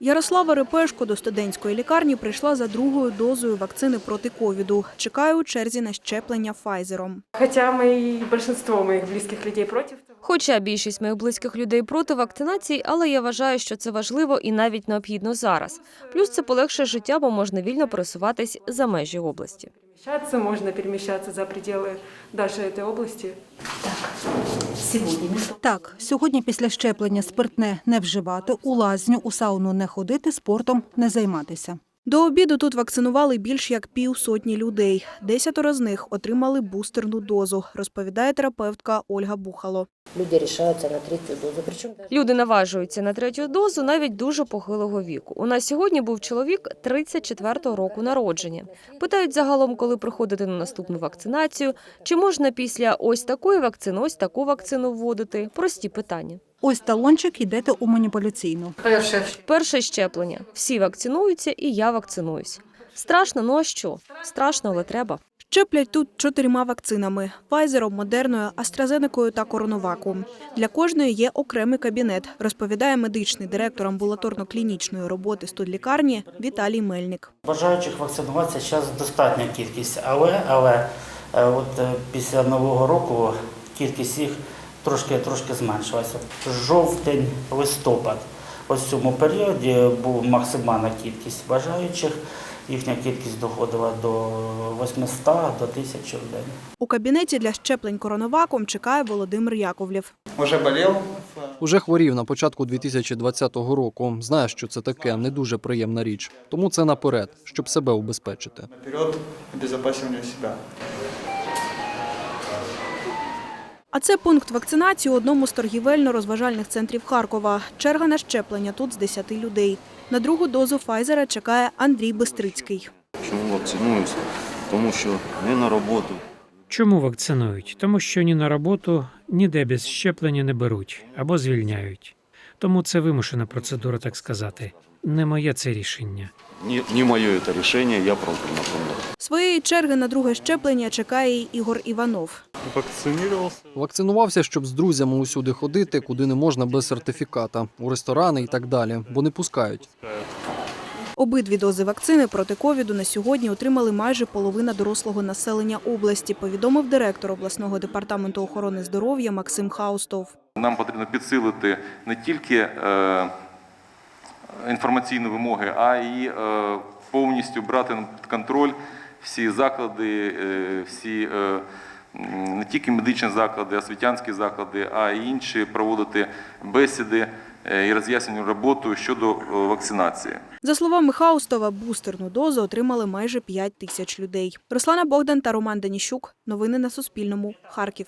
Ярослава Репешко до студентської лікарні прийшла за другою дозою вакцини проти ковіду. Чекає у черзі на щеплення Файзером. Хоча ми і большинство моїх близьких людей проти. Хоча більшість моїх близьких людей проти вакцинації, але я вважаю, що це важливо і навіть необхідно зараз. Плюс це полегшує життя, бо можна вільно пересуватись за межі області. Перемещаться, можно перемещаться за пределы даже этой области. Так, сьогодні після щеплення спиртне не вживати, у лазню, у сауну не ходити, спортом не займатися. До обіду тут вакцинували більш як півсотні людей. Десятеро з них отримали бустерну дозу, розповідає терапевтка Ольга Бухало. Люди решаются на третью дозу. Причем даже Люди наважуються на третю дозу навіть дуже похилого віку. У нас сьогодні був чоловік 34-го року народження. Питають загалом, коли приходити на наступну вакцинацію, чи можна після ось такої вакцини, ось таку вакцину вводити. Прості питання. Ось талончик, йдете у маніпуляційну. Перше перше щеплення. Всі вакцинуються, і я вакцинуюсь. Страшно, ну а що? Страшно, але треба. Щеплять тут чотирма вакцинами: Файзером, Модерною, Астразенекою та Коронаваком. Для кожної є окремий кабінет, розповідає медичний директор амбулаторно-клінічної роботи студлікарні Віталій Мельник. Бажаючих вакцинуватися зараз достатня кількість, але, але е, от е, після Нового року кількість їх трошки, трошки зменшилася. Жовтень, листопад. Ось в цьому періоді була максимальна кількість бажаючих. Їхня кількість доходила до 800 до 1000 в день. У кабінеті для щеплень коронаваком чекає Володимир Яковлів. Уже болел? Уже хворів на початку 2020 року. Знаю, що це таке не дуже приємна річ. Тому це наперед, щоб себе убезпечити. Наперед обезопасивание себя. А це пункт вакцинації у одному з торгівельно-розважальних центрів Харкова. Черга на щеплення тут з 10 людей. На другу дозу Файзера чекає Андрій Бистрицький. Чому вакцинуюсь? Тому що не на роботу. Чому вакцинують? Тому що ні на роботу, ніде без щеплення не беруть або звільняють. Тому це вимушена процедура, так сказати. Не моє це рішення. Не, не моє це рішення, я проти, наприклад. Своєї черги на друге щеплення чекає Ігор Іванов. Вакцинувався, щоб з друзями усюди ходити, куди не можна без сертифіката, у ресторани і так далі, бо не пускають. Обидві дози вакцини проти ковіду на сьогодні отримали майже половина дорослого населення області, повідомив директор обласного департаменту охорони здоров'я Максим Хаустов. Нам потрібно підсилити не тільки е, інформаційні вимоги, а й е, повністю брати під контроль всі заклади, е, всі е, не тільки медичні заклади, освітянські заклади, а й інші проводити бесіди і роз'яснювальну роботу щодо вакцинації. За словами Хаустова, бустерну дозу отримали майже 5 тисяч людей. Руслана Богдан та Роман Даніщук. Новини на Суспільному. Харків.